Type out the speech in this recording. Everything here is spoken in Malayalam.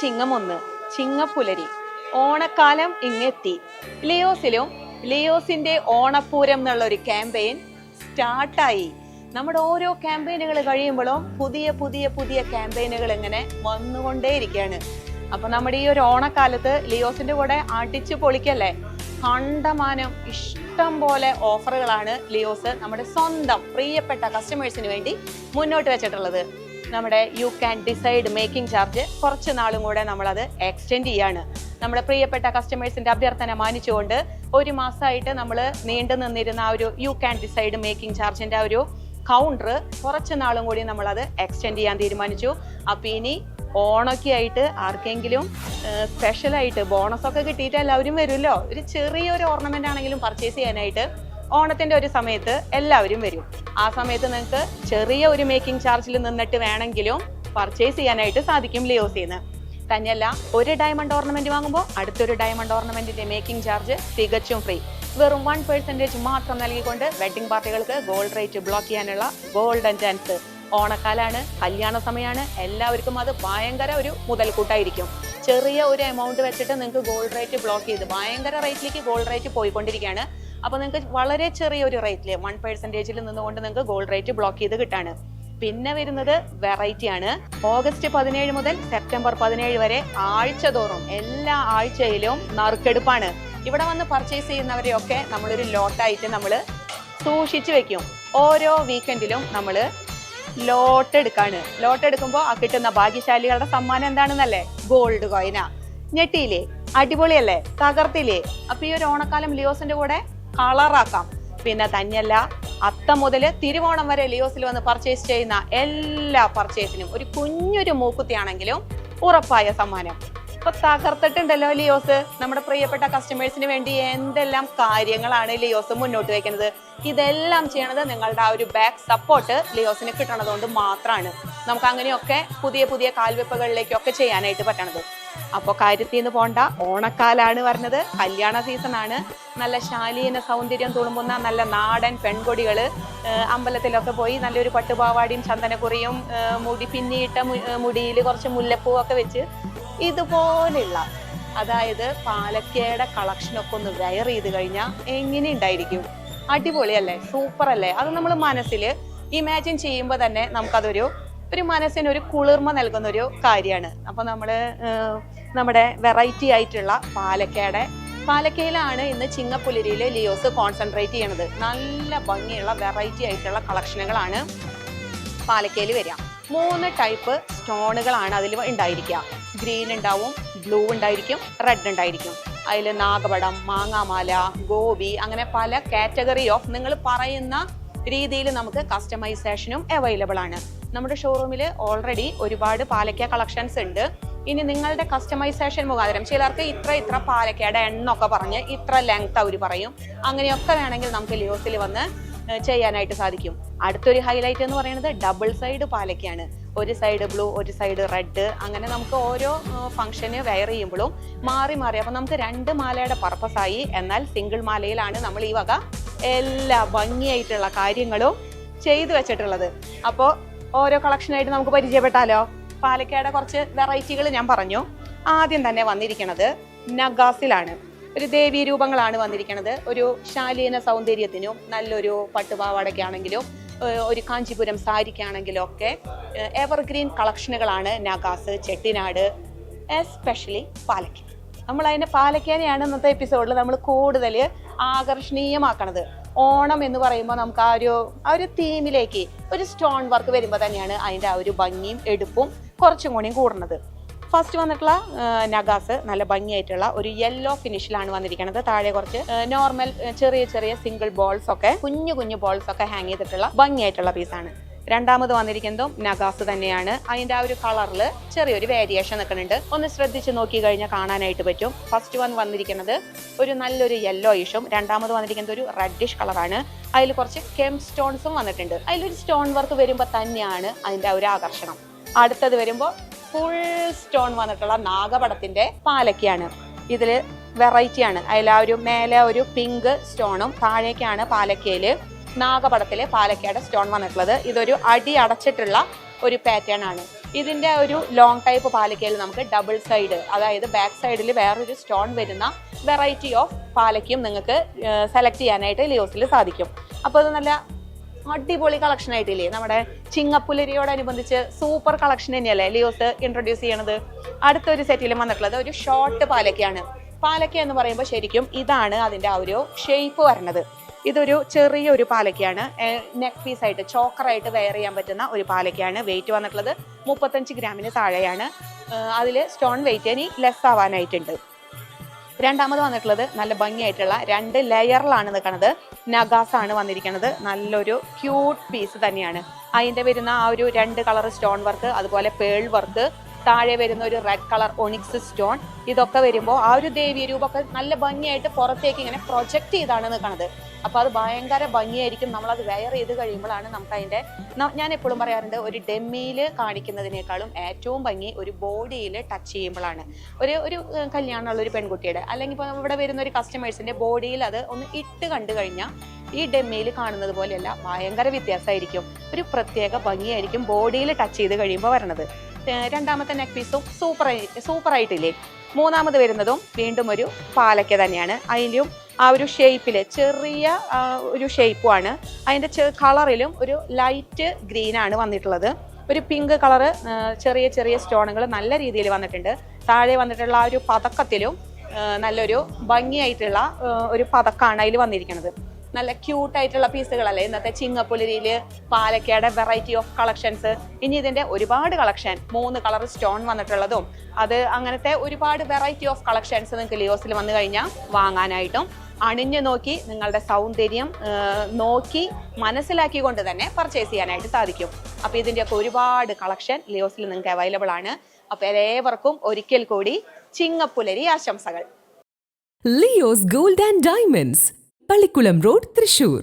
ചിങ്ങം ഒന്ന് ചിങ്ങപ്പുലരി. ഓണക്കാലം ഇങ്ങെത്തി. ലിയോസിലും ലിയോസിന്റെ ഓണപ്പൂരം എന്നുള്ള ഒരു ക്യാമ്പയിൻ സ്റ്റാർട്ടായി. നമ്മുടെ ഓരോ ക്യാമ്പയിനുകൾ കഴിയുമ്പോഴും പുതിയ പുതിയ പുതിയ ക്യാമ്പയിനുകൾ ഇങ്ങനെ വന്നുകൊണ്ടേയിരിക്കുകയാണ്. അപ്പൊ നമ്മുടെ ഈ ഒരു ഓണക്കാലത്ത് ലിയോസിന്റെ കൂടെ അടിച്ചു പൊളിക്കല്ലേ? കണ്ടമാനം ഇഷ്ടം പോലെ ഓഫറുകളാണ് ലിയോസ് നമ്മുടെ സ്വന്തം പ്രിയപ്പെട്ട കസ്റ്റമേഴ്സിന് വേണ്ടി മുന്നോട്ട് വെച്ചിട്ടുള്ളത്. നമ്മുടെ you can decide making charge കുറച്ച് നാളും കൂടെ നമ്മളത് എക്സ്റ്റെൻഡ് ചെയ്യാണ്. നമ്മുടെ പ്രിയപ്പെട്ട കസ്റ്റമേഴ്സിന്റെ അഭ്യർത്ഥന മാനിച്ചുകൊണ്ട് ഒരു മാസമായിട്ട് നമ്മൾ നീണ്ടു നിന്നിരുന്ന ആ ഒരു യു ക്യാൻ ഡിസൈഡ് മേക്കിംഗ് ചാർജിന്റെ ആ ഒരു കൗണ്ടർ കുറച്ച് നാളും കൂടി നമ്മളത് എക്സ്റ്റെൻഡ് ചെയ്യാൻ തീരുമാനിച്ചു. അപ്പൊ ഇനി ഓണൊക്കെ ആയിട്ട് ആർക്കെങ്കിലും സ്പെഷ്യലായിട്ട് ബോണസൊക്കെ കിട്ടിയിട്ട് എല്ലാവരും വരുമല്ലോ? ഒരു ചെറിയൊരു ഓർണമെന്റ് ആണെങ്കിലും പർച്ചേസ് ചെയ്യാനായിട്ട് ഓണത്തിന്റെ ഒരു സമയത്ത് എല്ലാവരും വരും. ആ സമയത്ത് നിങ്ങൾക്ക് ചെറിയ ഒരു മേക്കിംഗ് ചാർജിൽ നിന്നിട്ട് വേണമെങ്കിലും പർച്ചേസ് ചെയ്യാനായിട്ട് സാധിക്കും ലിയോസിന്ന്. തന്നെയല്ല ഒരു ഡയമണ്ട് ഓർണമെന്റ് വാങ്ങുമ്പോൾ അടുത്തൊരു ഡയമണ്ട് ഓർണമെന്റിന്റെ മേക്കിംഗ് ചാർജ് തികച്ചും ഫ്രീ വെറും വൺ പെർസെന്റേജ് മാത്രം നൽകിക്കൊണ്ട് വെഡ്ഡിംഗ് പാർട്ടികൾക്ക് ഗോൾഡ് റേറ്റ് ബ്ലോക്ക് ചെയ്യാനുള്ള ഗോൾഡൻ ചാൻസ് ഓണക്കാലാണ് കല്യാണ സമയമാണ് എല്ലാവർക്കും അത് ഭയങ്കര ഒരു മുതൽക്കൂട്ടായിരിക്കും. ചെറിയ ഒരു എമൗണ്ട് വെച്ചിട്ട് നിങ്ങൾക്ക് ഗോൾഡ് റേറ്റ് ബ്ലോക്ക് ചെയ്ത് ഭയങ്കര റേറ്റിലേക്ക് ഗോൾഡ് റേറ്റ് പോയിക്കൊണ്ടിരിക്കുകയാണ്. അപ്പോൾ നിങ്ങൾക്ക് വളരെ ചെറിയ ഒരു റേറ്റിൽ വൺ പെർസെന്റേജിൽ നിന്നുകൊണ്ട് നിങ്ങൾക്ക് ഗോൾഡ് റേറ്റ് ബ്ലോക്ക് ചെയ്ത് കിട്ടാണ്. പിന്നെ വരുന്നത് വെറൈറ്റി ആണ്. ഓഗസ്റ്റ് പതിനേഴ് മുതൽ സെപ്റ്റംബർ പതിനേഴ് വരെ ആഴ്ച തോറും എല്ലാ ആഴ്ചയിലും നറുക്കെടുപ്പാണ്. ഇവിടെ വന്ന് പർച്ചേസ് ചെയ്യുന്നവരെയൊക്കെ നമ്മളൊരു ലോട്ടായിട്ട് നമ്മൾ സൂക്ഷിച്ചു വെക്കും. ഓരോ വീക്കെൻഡിലും നമ്മൾ ലോട്ട് എടുക്കാണ്. ലോട്ട് എടുക്കുമ്പോൾ ആ കിട്ടുന്ന ഭാഗ്യശാലികളുടെ സമ്മാനം എന്താണെന്നല്ലേ? ഗോൾഡ് കോയിന ഞെട്ടിയില്ലേ? അടിപൊളിയല്ലേ? തകർത്തില്ലേ? അപ്പൊ ഈ ഒരു ഓണക്കാലം ലിയോസിന്റെ കൂടെ കളറാക്കാം. പിന്നെ തന്നെയല്ല അത്തം മുതൽ തിരുവോണം വരെ ലിയോസിൽ വന്ന് പർച്ചേസ് ചെയ്യുന്ന എല്ലാ പർച്ചേസിനും ഒരു കുഞ്ഞൊരു മൂക്കുത്തിയാണെങ്കിലും ഉറപ്പായ സമ്മാനം. ഇപ്പൊ തകർത്തിട്ടുണ്ടല്ലോ ലിയോസ്. നമ്മുടെ പ്രിയപ്പെട്ട കസ്റ്റമേഴ്സിന് വേണ്ടി എന്തെല്ലാം കാര്യങ്ങളാണ് ലിയോസ് മുന്നോട്ട് വെക്കുന്നത്. ഇതെല്ലാം ചെയ്യണത് നിങ്ങളുടെ ആ ഒരു ബാക്ക് സപ്പോർട്ട് ലിയോസിന് കിട്ടണത് കൊണ്ട് മാത്രമാണ് നമുക്ക് അങ്ങനെയൊക്കെ പുതിയ പുതിയ കാൽവെപ്പുകളിലേക്കൊക്കെ ചെയ്യാനായിട്ട് പറ്റണത്. അപ്പോൾ കാര്യത്തിൽ നിന്ന് പോണ്ട. ഓണക്കാലാണ് പറഞ്ഞത് കല്യാണ സീസൺ ആണ്. നല്ല ശാലീന സൗന്ദര്യം തുളുമ്പുന്ന നല്ല നാടൻ പെൺകൊടികൾ അമ്പലത്തിലൊക്കെ പോയി നല്ലൊരു പട്ടുപാവാടിയും ചന്ദനക്കുറിയും മുടി പിന്നിയിട്ട മുടിയിൽ കുറച്ച് മുല്ലപ്പൂവൊക്കെ വെച്ച് ഇതുപോലുള്ള അതായത് പാലക്കയുടെ കളക്ഷനൊക്കെ ഒന്ന് വെയർ ചെയ്ത് കഴിഞ്ഞാൽ എങ്ങനെ ഉണ്ടായിരിക്കും അടിപൊളിയല്ലേ? സൂപ്പർ അല്ലേ അത് നമ്മൾ മനസ്സിൽ ഇമാജിൻ ചെയ്യുമ്പോൾ തന്നെ നമുക്കതൊരു ഒരു മനസ്സിന് ഒരു കുളിർമ നൽകുന്ന ഒരു കാര്യമാണ് അപ്പോൾ നമ്മൾ നമ്മുടെ വെറൈറ്റി ആയിട്ടുള്ള പാലക്കയുടെ പാലക്കയിലാണ് ഇന്ന് ചിങ്ങപ്പുലരിയിൽ ലിയോസ് കോൺസെൻട്രേറ്റ് ചെയ്യണത്. നല്ല ഭംഗിയുള്ള വെറൈറ്റി ആയിട്ടുള്ള കളക്ഷനുകളാണ് പാലക്കയിൽ വരിക. മൂന്ന് ടൈപ്പ് സ്റ്റോണുകളാണ് അതിൽ ഉണ്ടായിരിക്കുക ഗ്രീൻ ഉണ്ടാവും ബ്ലൂ ഉണ്ടായിരിക്കും റെഡ് ഉണ്ടായിരിക്കും. അതിൽ നാഗപടം മാങ്ങാമാല ഗോപി അങ്ങനെ പല കാറ്റഗറി ഓഫ് നിങ്ങൾ പറയുന്ന രീതിയിൽ നമുക്ക് കസ്റ്റമൈസേഷനും അവൈലബിൾ ആണ്. നമ്മുടെ ഷോറൂമിൽ ഓൾറെഡി ഒരുപാട് പാലക്ക കളക്ഷൻസ് ഉണ്ട്. ഇനി നിങ്ങളുടെ കസ്റ്റമൈസേഷൻ മുഖാന്തരം ചിലർക്ക് ഇത്ര ഇത്ര പാലക്കയുടെ എണ്ണൊക്കെ പറഞ്ഞ് ഇത്ര ലെങ്ത് അവർ പറയും. അങ്ങനെയൊക്കെ വേണമെങ്കിൽ നമുക്ക് ലിയോസിൽ വന്ന് ചെയ്യാനായിട്ട് സാധിക്കും. അടുത്തൊരു ഹൈലൈറ്റ് എന്ന് പറയുന്നത് ഡബിൾ സൈഡ് പാലക്കയാണ്. ഒരു സൈഡ് ബ്ലൂ ഒരു സൈഡ് റെഡ് അങ്ങനെ നമുക്ക് ഓരോ ഫംഗ്ഷന് വെയർ ചെയ്യുമ്പോഴും മാറി മാറി. അപ്പൊ നമുക്ക് രണ്ട് മാലയുടെ പർപ്പസ് ആയി. എന്നാൽ സിംഗിൾ മാലയിലാണ് നമ്മൾ ഈ വക എല്ലാ ഭംഗിയായിട്ടുള്ള കാര്യങ്ങളും ചെയ്തു വെച്ചിട്ടുള്ളത്. അപ്പോൾ ഓരോ കളക്ഷനായിട്ട് നമുക്ക് പരിചയപ്പെട്ടാലോ? പാലക്കയുടെ കുറച്ച് വെറൈറ്റികൾ ഞാൻ പറഞ്ഞു. ആദ്യം തന്നെ വന്നിരിക്കുന്നത് നഗാസിലാണ്. ഒരു ദേവീ രൂപങ്ങളാണ് വന്നിരിക്കുന്നത് ഒരു ശാലീന സൗന്ദര്യത്തിനും നല്ലൊരു പട്ടുപാവാടയ്ക്കാണെങ്കിലും ഒരു കാഞ്ചീപുരം സാരിക്കാണെങ്കിലും ഒക്കെ എവർഗ്രീൻ കളക്ഷനുകളാണ് നഗാസ് ചെട്ടിനാട് എസ്പെഷ്യലി പാലക്ക നമ്മൾ അതിന്റെ പാലക്കേനെയാണ് ഇന്നത്തെ എപ്പിസോഡിൽ നമ്മൾ കൂടുതൽ ആകർഷണീയമാക്കണത്. ഓണം എന്ന് പറയുമ്പോൾ നമുക്ക് ആ ഒരു ആ ഒരു തീമിലേക്ക് ഒരു സ്റ്റോൺ വർക്ക് വരുമ്പോൾ തന്നെയാണ് അതിന്റെ ആ ഒരു ഭംഗിയും എടുപ്പും കുറച്ചും കൂടിയും കൂടുന്നത്. ഫസ്റ്റ് വന്നിട്ടുള്ള നഗാസ് നല്ല ഭംഗിയായിട്ടുള്ള ഒരു യെല്ലോ ഫിനിഷിലാണ് വന്നിരിക്കുന്നത് താഴെ കുറച്ച് നോർമൽ ചെറിയ ചെറിയ സിംഗിൾ ബോൾസ് ഒക്കെ കുഞ്ഞു കുഞ്ഞു ബോൾസ് ഒക്കെ ഹാങ് ചെയ്തിട്ടുള്ള ഭംഗിയായിട്ടുള്ള പീസാണ് രണ്ടാമത് വന്നിരിക്കുന്നതും നഗാസ് തന്നെയാണ്. അതിന്റെ ആ ഒരു കളറിൽ ചെറിയൊരു വേരിയേഷൻ നിൽക്കുന്നുണ്ട്. ഒന്ന് ശ്രദ്ധിച്ച് നോക്കി കഴിഞ്ഞാൽ കാണാനായിട്ട് പറ്റും. ഫസ്റ്റ് വൺ വന്നിരിക്കുന്നത് ഒരു നല്ലൊരു യെല്ലോ ഇഷും രണ്ടാമത് വന്നിരിക്കുന്നത് ഒരു റെഡിഷ് കളറാണ് അതിൽ കുറച്ച് കെം സ്റ്റോൺസും വന്നിട്ടുണ്ട്. അതിലൊരു സ്റ്റോൺ വർക്ക് വരുമ്പോൾ തന്നെയാണ് അതിന്റെ ആ ഒരു ആകർഷണം. അടുത്തത് വരുമ്പോൾ ഫുൾ സ്റ്റോൺ വന്നിട്ടുള്ള നാഗപടത്തിന്റെ പാലക്കയാണ്. ഇതിൽ വെറൈറ്റിയാണ് അതിൽ ആ ഒരു മേലെ ഒരു പിങ്ക് സ്റ്റോണും താഴേക്കാണ് പാലക്കയിൽ നാഗപടത്തിലെ പാലക്കാട് സ്റ്റോൺ വന്നിട്ടുള്ളത്. ഇതൊരു അടി അടച്ചിട്ടുള്ള ഒരു പാറ്റേൺ ആണ്. ഇതിന്റെ ഒരു ലോങ് ടൈപ്പ് പാലക്കയിൽ നമുക്ക് ഡബിൾ സൈഡ് അതായത് ബാക്ക് സൈഡിൽ വേറൊരു സ്റ്റോൺ വരുന്ന വെറൈറ്റി ഓഫ് പാലക്കയും നിങ്ങൾക്ക് സെലക്ട് ചെയ്യാനായിട്ട് ലിയോസിൽ സാധിക്കും. അപ്പോൾ അത് നല്ല അടിപൊളി കളക്ഷൻ ആയിട്ടില്ലേ? നമ്മുടെ ചിങ്ങപ്പുലരിയോടനുബന്ധിച്ച് സൂപ്പർ കളക്ഷൻ തന്നെയല്ലേ ലിയോസ് ഇൻട്രൊഡ്യൂസ് ചെയ്യണത്? അടുത്തൊരു സെറ്റിൽ വന്നിട്ടുള്ളത് ഒരു ഷോർട്ട് പാലക്കയാണ്. പാലക്ക എന്ന് പറയുമ്പോൾ ശരിക്കും ഇതാണ് അതിന്റെ ആ ഒരു ഷേപ്പ് വരണത്. ഇതൊരു ചെറിയ ഒരു പാലക്കയാണ് നെക്ക് പീസ് ആയിട്ട് ചോക്കറായിട്ട് വെയർ ചെയ്യാൻ പറ്റുന്ന ഒരു പാലക്കയാണ് വെയിറ്റ് വന്നിട്ടുള്ളത്. മുപ്പത്തഞ്ച് ഗ്രാമിന് താഴെയാണ്. അതിൽ സ്റ്റോൺ വെയിറ്റ് ഇനി ലെസ് ആവാനായിട്ടുണ്ട്. രണ്ടാമത് വന്നിട്ടുള്ളത് നല്ല ഭംഗിയായിട്ടുള്ള രണ്ട് ലെയറിലാണ് നിൽക്കുന്നത് നഗാസ് ആണ് വന്നിരിക്കുന്നത് നല്ലൊരു ക്യൂട്ട് പീസ് തന്നെയാണ്. അതിന്റെ വരുന്ന ആ ഒരു രണ്ട് കളർ സ്റ്റോൺ വർക്ക് അതുപോലെ പേൾ വർക്ക് താഴെ വരുന്ന ഒരു റെഡ് കളർ ഒണിക്സ് സ്റ്റോൺ ഇതൊക്കെ വരുമ്പോൾ ആ ഒരു ദേവീ രൂപമൊക്കെ നല്ല ഭംഗിയായിട്ട് പുറത്തേക്ക് ഇങ്ങനെ പ്രൊജക്ട് ചെയ്താണ് നിൽക്കുന്നത്. അപ്പൊ അത് ഭയങ്കര ഭംഗിയായിരിക്കും. നമ്മൾ അത് വെയർ ചെയ്ത് കഴിയുമ്പോഴാണ് നമുക്ക് അതിന്റെ ഞാൻ എപ്പോഴും പറയാറുണ്ട് ഒരു ഡെമ്മിയിൽ കാണിക്കുന്നതിനേക്കാളും ഏറ്റവും ഭംഗി ഒരു ബോഡിയിൽ ടച്ച് ചെയ്യുമ്പോഴാണ്. ഒരു ഒരു കല്യാണമുള്ള ഒരു പെൺകുട്ടിയുടെ അല്ലെങ്കിൽ ഇപ്പോൾ ഇവിടെ വരുന്ന ഒരു കസ്റ്റമേഴ്സിന്റെ ബോഡിയിൽ അത് ഒന്ന് ഇട്ട് കണ്ടു കഴിഞ്ഞാൽ ഈ ഡെമ്മിയിൽ കാണുന്നത് പോലെയല്ല ഭയങ്കര വ്യത്യാസമായിരിക്കും. ഒരു പ്രത്യേക ഭംഗിയായിരിക്കും ബോഡിയിൽ ടച്ച് ചെയ്ത് കഴിയുമ്പോൾ വരണത്. രണ്ടാമത്തെ നെക്ക് പീസും സൂപ്പർ സൂപ്പർ ആയിട്ടില്ലേ? മൂന്നാമത് വരുന്നതും വീണ്ടും ഒരു പാലക്ക തന്നെയാണ്. അതിലും ആ ഒരു ഷേപ്പിൽ ചെറിയ ഒരു ഷേപ്പുമാണ്. അതിന്റെ കളറിലും ഒരു ലൈറ്റ് ഗ്രീനാണ് വന്നിട്ടുള്ളത്. ഒരു പിങ്ക് കളറ് ചെറിയ ചെറിയ സ്റ്റോണുകൾ നല്ല രീതിയിൽ വന്നിട്ടുണ്ട്. താഴെ വന്നിട്ടുള്ള ആ ഒരു പതക്കത്തിലും നല്ലൊരു ഭംഗിയായിട്ടുള്ള ഒരു പതക്കാണ് അതിൽ വന്നിരിക്കുന്നത്. നല്ല ക്യൂട്ട് ആയിട്ടുള്ള പീസുകളല്ലേ ഇന്നത്തെ ചിങ്ങപ്പുലരിയിൽ പാലക്കയുടെ വെറൈറ്റി ഓഫ് കളക്ഷൻസ് ഇനി ഇതിന്റെ ഒരുപാട് കളക്ഷൻ മൂന്ന് കളർ സ്റ്റോൺ വന്നിട്ടുള്ളതും. അത് അങ്ങനത്തെ ഒരുപാട് വെറൈറ്റി ഓഫ് കളക്ഷൻസ് നിങ്ങൾക്ക് ലിയോസിൽ വന്നു കഴിഞ്ഞാൽ വാങ്ങാനായിട്ടും അണിഞ്ഞു നോക്കി നിങ്ങളുടെ സൗന്ദര്യം നോക്കി മനസ്സിലാക്കിക്കൊണ്ട് തന്നെ പർച്ചേസ് ചെയ്യാനായിട്ട് സാധിക്കും. അപ്പോൾ ഇതിന്റെയൊക്കെ ഒരുപാട് കളക്ഷൻ ലിയോസിൽ നിങ്ങൾക്ക് അവൈലബിൾ ആണ്. അപ്പോൾ ഏവർക്കും ഒരിക്കൽ കൂടി ചിങ്ങപ്പുലരി ആശംസകൾ. Leo's Gold and Diamonds Pallikkulam road Thrissur.